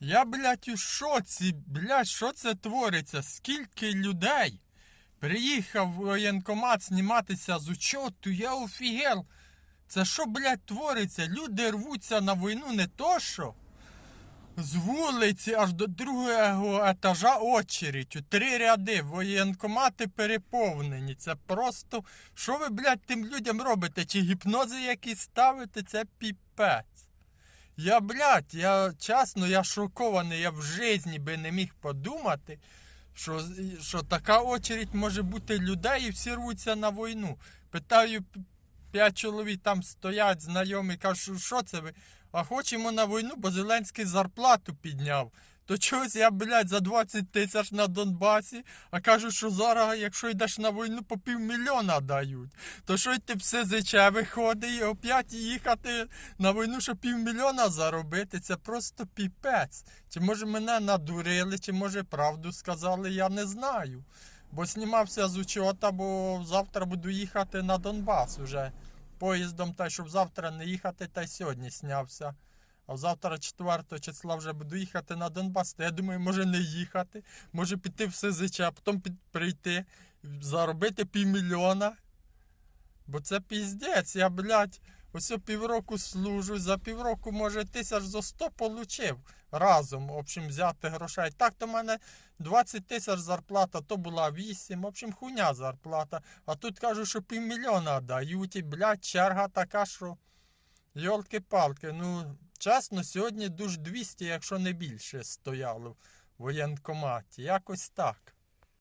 Я, блядь, у шоці, блядь, що це твориться? Скільки людей приїхав в воєнкомат зніматися з учету, я офігел. Це що, блядь, твориться? Люди рвуться на війну не то що. З вулиці аж до другого етажа очередь. У три ряди воєнкомати переповнені. Це просто. Що ви, блядь, тим людям робите? Чи гіпнози якісь ставите? Це піпець. Я, блядь, я чесно, я шокований, я в житті би не міг подумати, що, що така очередь може бути людей і всі рвуться на війну. Питаю, п'ять чоловік там стоять, знайомі, кажуть, що це ви? А хочемо на війну, бо Зеленський зарплату підняв. То чогось я, блядь, за 20 тисяч на Донбасі, а кажуть, що зараз, якщо йдеш на війну, по півмільйона дають. То що йти в СЗЧ виходить і опять їхати на війну, щоб півмільйона заробити, це просто піпець. Чи може мене надурили, чи може правду сказали, я не знаю. Бо знімався з учота, бо завтра буду їхати на Донбас уже поїздом, та щоб завтра не їхати, та й сьогодні снявся. А завтра 4 числа вже буду їхати на Донбас. Я думаю, може не їхати, може піти в СЗЧ, а потім прийти, заробити півмільйона. Бо це піздець, я, блядь, ось півроку служу, за півроку, може, тисяч за 100 получив разом, в общем, взяти грошей. Так то в мене 20 тисяч зарплата, то була 8, в общем, хуйня зарплата. А тут кажуть, що півмільйона дають, і, блядь, черга така, що. Йолки-палки, ну, чесно, сьогодні душ 200, якщо не більше, стояло в воєнкоматі. Якось так.